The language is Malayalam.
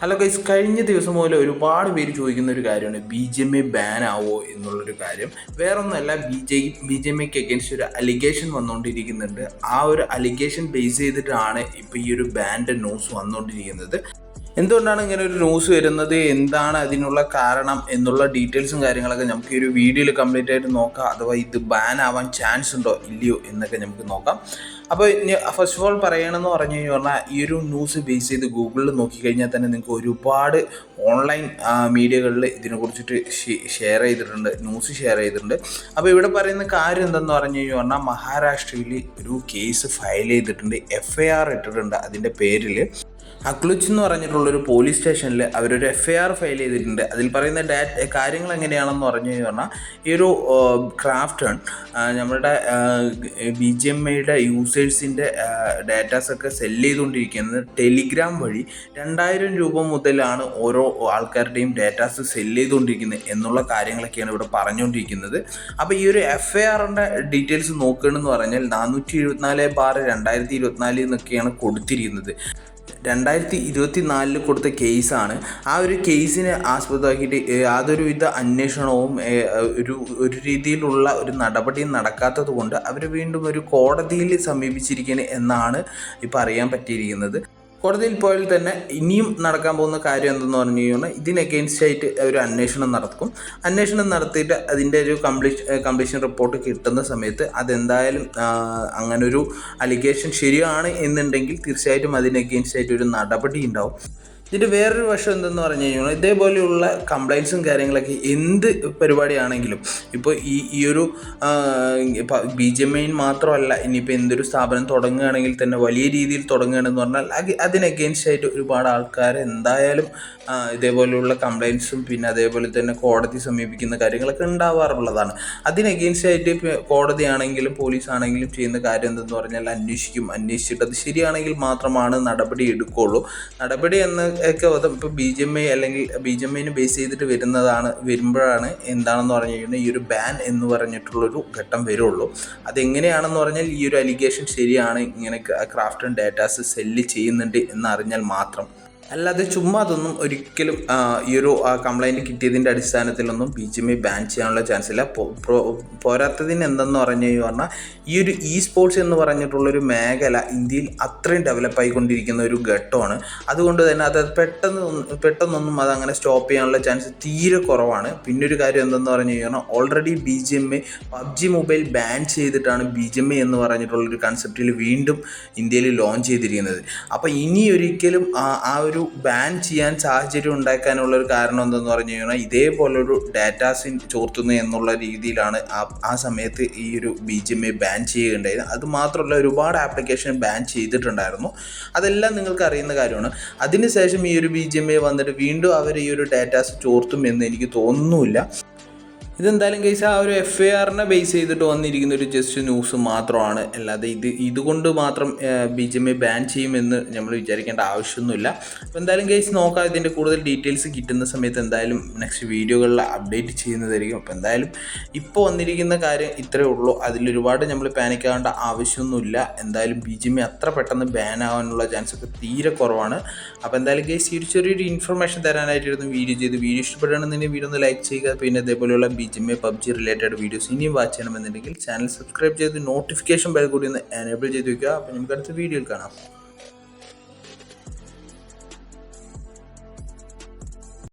ഹലോ ഗൈസ് കഴിഞ്ഞ ദിവസം മുതൽ ഒരുപാട് പേര് ചോദിക്കുന്ന ഒരു കാര്യമാണ് B J M A ban ആവോ എന്നുള്ളൊരു കാര്യം. വേറൊന്നുമല്ല B J B J M എക്ക് അഗേൻസ്റ്റ് ഒരു അലിഗേഷൻ വന്നുകൊണ്ടിരിക്കുന്നുണ്ട് ആ ഒരു അലിഗേഷൻ ബേസ് ചെയ്തിട്ടാണ് ഇപ്പോൾ ഈ ഒരു ബാന്റെ ന്യൂസ് വന്നുകൊണ്ടിരിക്കുന്നത് എന്തുകൊണ്ടാണ് ഇങ്ങനെ ഒരു ന്യൂസ് വരുന്നത്? എന്താണ് അതിനുള്ള കാരണം? എന്നുള്ള ഡീറ്റെയിൽസും കാര്യങ്ങളൊക്കെ നമുക്ക് ഈ ഒരു വീഡിയോയിൽ കംപ്ലീറ്റ് ആയിട്ട് നോക്കാം. അഥവാ ഇത് ബാൻ ആവാൻ ചാൻസ് ഉണ്ടോ? ഇല്ലയോ? എന്നൊക്കെ നമുക്ക് നോക്കാം. അപ്പോൾ ഫസ്റ്റ് ഓഫ് ഓൾ പറയണമെന്ന് പറഞ്ഞു കഴിഞ്ഞാൽ ഈ ഒരു ന്യൂസ് ബേസ് ചെയ്ത് ഗൂഗിളിൽ നോക്കിക്കഴിഞ്ഞാൽ തന്നെ നിങ്ങൾക്ക് ഒരുപാട് ഓൺലൈൻ മീഡിയകളിൽ ഇതിനെക്കുറിച്ചിട്ട് ഷെയർ ചെയ്തിട്ടുണ്ട്. ന്യൂസ് ഷെയർ ചെയ്തിട്ടുണ്ട്. അപ്പോൾ ഇവിടെ പറയുന്ന കാര്യം എന്തെന്ന് പറഞ്ഞു കഴിഞ്ഞാൽ മഹാരാഷ്ട്രയിൽ ഒരു കേസ് ഫയൽ ചെയ്തിട്ടുണ്ട്. എഫ് ഐ ആർ ഇട്ടിട്ടുണ്ട് അതിന്റെ പേരിൽ അക്ലുച്ച് എന്ന് പറഞ്ഞിട്ടുള്ളൊരു പോലീസ് സ്റ്റേഷനിൽ അവരൊരു എഫ് ഐ ആർ ഫയൽ ചെയ്തിട്ടുണ്ട്. അതിൽ പറയുന്ന ഡാറ്റ കാര്യങ്ങൾ എങ്ങനെയാണെന്ന് പറഞ്ഞു പറഞ്ഞാൽ ഈ ഒരു ക്രാഫ്റ്റൺ നമ്മുടെ ബി ജി എം ഐയുടെ യൂസേഴ്സിന്റെ ഡാറ്റാസൊക്കെ സെൽ ചെയ്തുകൊണ്ടിരിക്കുന്നത് ടെലിഗ്രാം വഴി രണ്ടായിരം രൂപ മുതലാണ് ഓരോ ആൾക്കാരുടെയും ഡാറ്റാസ് സെൽ ചെയ്തുകൊണ്ടിരിക്കുന്നത് എന്നുള്ള കാര്യങ്ങളൊക്കെയാണ് ഇവിടെ പറഞ്ഞുകൊണ്ടിരിക്കുന്നത്. അപ്പോൾ ഈ ഒരു എഫ് ഐ ആറിന്റെ ഡീറ്റെയിൽസ് നോക്കുകയാണെന്ന് പറഞ്ഞാൽ നാനൂറ്റി എഴുപത്തിനാല് ബാർ രണ്ടായിരത്തി ഇരുപത്തിനാല് എന്നൊക്കെയാണ് കൊടുത്തിരിക്കുന്നത്. രണ്ടായിരത്തി ഇരുപത്തി നാലിൽ കൊടുത്ത കേസാണ്. ആ ഒരു കേസിനെ ആസ്പദമാക്കിയിട്ട് യാതൊരു വിധ അന്വേഷണവും ഒരു ഒരു രീതിയിലുള്ള ഒരു നടപടിയും നടക്കാത്തത് കൊണ്ട് അവർ വീണ്ടും ഒരു കോടതിയിൽ സമീപിച്ചിരിക്കുന്നത് എന്നാണ് ഇപ്പോൾ അറിയാൻ പറ്റിയിരിക്കുന്നത്. കോടതിയിൽ പോയാൽ തന്നെ ഇനിയും നടക്കാൻ പോകുന്ന കാര്യം എന്തെന്ന് പറഞ്ഞു കഴിഞ്ഞാൽ ഇതിന് ആയിട്ട് ഒരു അന്വേഷണം നടക്കും. അന്വേഷണം നടത്തിയിട്ട് അതിന്റെ ഒരു കംപ്ലീഷ് കംപ്ലീഷൻ റിപ്പോർട്ട് കിട്ടുന്ന സമയത്ത് അതെന്തായാലും അങ്ങനൊരു അലിഗേഷൻ ശരിയാണ് എന്നുണ്ടെങ്കിൽ തീർച്ചയായിട്ടും അതിന് ആയിട്ട് ഒരു നടപടി ഉണ്ടാവും. ഇതിന്റെ വേറൊരു വശം എന്തെന്ന് പറഞ്ഞു കഴിഞ്ഞാൽ ഇതേപോലെയുള്ള കംപ്ലൈൻസും കാര്യങ്ങളൊക്കെ എന്ത് പരിപാടിയാണെങ്കിലും ഇപ്പോൾ ഈ ഈ ഒരു ബി ജെ എം ഐൻ മാത്രമല്ല ഇനിയിപ്പോൾ എന്തൊരു സ്ഥാപനം തുടങ്ങുകയാണെങ്കിൽ തന്നെ വലിയ രീതിയിൽ തുടങ്ങുകയാണെന്ന് പറഞ്ഞാൽ അതിന് ആയിട്ട് ഒരുപാട് ആൾക്കാർ എന്തായാലും ഇതേപോലെയുള്ള കംപ്ലൈൻസും പിന്നെ അതേപോലെ തന്നെ കോടതി സമീപിക്കുന്ന കാര്യങ്ങളൊക്കെ ഉണ്ടാവാറുള്ളതാണ്. അതിന് അഗെയിൻസ്റ്റ് ആയിട്ട് കോടതിയാണെങ്കിലും പോലീസ് ആണെങ്കിലും ചെയ്യുന്ന കാര്യം എന്തെന്ന് പറഞ്ഞാൽ അന്വേഷിക്കും. അന്വേഷിച്ചിട്ട് അത് ശരിയാണെങ്കിൽ മാത്രമാണ് നടപടി എടുക്കുകയുള്ളൂ നടപടി എന്ന് ഒക്കെ ഇപ്പോൾ ബി ജി എം ഐ അല്ലെങ്കിൽ ബി ജി എം ഐനെ ബേസ് ചെയ്തിട്ട് വരുന്നതാണ് വരുമ്പോഴാണ് എന്താണെന്ന് പറഞ്ഞു കഴിഞ്ഞാൽ ഈ ഒരു ബാൻ എന്ന് പറഞ്ഞിട്ടുള്ളൊരു ഘട്ടം വരുള്ളൂ. അതെങ്ങനെയാണെന്ന് പറഞ്ഞാൽ ഈ ഒരു അലിഗേഷൻ ശരിയാണ് ഇങ്ങനെ ക്രാഫ്റ്റ് ഡാറ്റാസ് സെല്ല് ചെയ്യുന്നുണ്ട് എന്നറിഞ്ഞാൽ മാത്രം. അല്ലാതെ ചുമ്മാ അതൊന്നും ഒരിക്കലും ഈ ഒരു കംപ്ലൈന്റ് കിട്ടിയതിന്റെ അടിസ്ഥാനത്തിലൊന്നും ബി ജി എം ബാൻ ചെയ്യാനുള്ള ചാൻസ് ഇല്ല. പോരാത്തതിന് എന്തെന്ന് പറഞ്ഞു പറഞ്ഞാൽ ഈ ഒരു ഇ സ്പോർട്സ് എന്ന് പറഞ്ഞിട്ടുള്ളൊരു മേഖല ഇന്ത്യയിൽ അത്രയും ഡെവലപ്പ് ആയിക്കൊണ്ടിരിക്കുന്ന ഒരു ഘട്ടമാണ്. അതുകൊണ്ട് തന്നെ അത് പെട്ടെന്ന് പെട്ടെന്നൊന്നും അതങ്ങനെ സ്റ്റോപ്പ് ചെയ്യാനുള്ള ചാൻസ് തീരെ കുറവാണ്. പിന്നെ ഒരു കാര്യം എന്തെന്ന് പറഞ്ഞു കഴിഞ്ഞാൽ already B G M A PUBG mobile ban ചെയ്തിട്ടാണ് ബി ജി എം എ എന്ന് പറഞ്ഞിട്ടുള്ളൊരു കൺസെപ്റ്റിൽ വീണ്ടും ഇന്ത്യയിൽ ലോഞ്ച് ചെയ്തിരിക്കുന്നത്. അപ്പോൾ ഇനി ഒരിക്കലും ആ ഒരു ഒരു ബാൻ ചെയ്യാൻ സാഹചര്യം ഉണ്ടാക്കാനുള്ള ഒരു കാരണം എന്തെന്ന് പറഞ്ഞു കഴിഞ്ഞാൽ ഇതേപോലൊരു ഡാറ്റാസിൻ ചോർത്തുന്നു എന്നുള്ള രീതിയിലാണ് ആ സമയത്ത് ഈ ഒരു B G M I ban ചെയ്യുകയുണ്ടായത്. അത് മാത്രമല്ല ഒരുപാട് ആപ്ലിക്കേഷൻ ബാൻ ചെയ്തിട്ടുണ്ടായിരുന്നു. അതെല്ലാം നിങ്ങൾക്ക് അറിയുന്ന കാര്യമാണ്. അതിനുശേഷം ഈ ഒരു ബി ജി എം ഐ വന്നിട്ട് വീണ്ടും അവർ ഈ ഒരു ഡാറ്റാസ് ചോർത്തും എന്ന് എനിക്ക് തോന്നുന്നില്ല ഇതെന്തായാലും കേസ് ആ ഒരു എഫ് ഐ ആറിനെ ബേസ് ചെയ്തിട്ട് വന്നിരിക്കുന്ന ഒരു ജസ്റ്റ് ന്യൂസ് മാത്രമാണ്. അല്ലാതെ ഇത് ഇതുകൊണ്ട് മാത്രം ബി ജെ എം ബാൻ ചെയ്യുമെന്ന് നമ്മൾ വിചാരിക്കേണ്ട ആവശ്യമൊന്നുമില്ല. അപ്പോൾ എന്തായാലും കേസ് നോക്കാം ഇതിന്റെ കൂടുതൽ ഡീറ്റെയിൽസ് കിട്ടുന്ന സമയത്ത് എന്തായാലും നെക്സ്റ്റ് വീഡിയോകളിൽ അപ്ഡേറ്റ് ചെയ്യുന്നതായിരിക്കും. അപ്പോൾ എന്തായാലും ഇപ്പോൾ വന്നിരിക്കുന്ന കാര്യം ഇത്രയേ ഉള്ളൂ. അതിലൊരുപാട് നമ്മൾ പാനിക് ആവശ്യമൊന്നുമില്ല. എന്തായാലും ബി ജെ എം അത്ര പെട്ടെന്ന് ബാൻ ആവാനുള്ള ചാൻസ് ഒക്കെ തീരെ കുറവാണ്. അപ്പോൾ എന്തായാലും കേസ് ഈ ചെറിയൊരു ഇൻഫർമേഷൻ തരാനായിട്ടായിരുന്നു വീഡിയോ ചെയ്ത് വീഡിയോ ഇഷ്ടപ്പെടുകയാണെന്നുണ്ടെങ്കിൽ വീഡിയോ ഒന്ന് ലൈക്ക് ചെയ്യുക. പിന്നെ അതേപോലെയുള്ള B G PUBG related videos ഇനിയും വാച്ച് ചെയ്യണമെന്നുണ്ടെങ്കിൽ ചാനൽ സബ്സ്ക്രൈബ് ചെയ്ത് നോട്ടിഫിക്കേഷൻ ബെൽ കൂടി ഒന്ന് എനേബിൾ ചെയ്ത് വയ്ക്കുക അപ്പോൾ നമുക്ക് അടുത്ത വീഡിയോയിൽ കാണാം.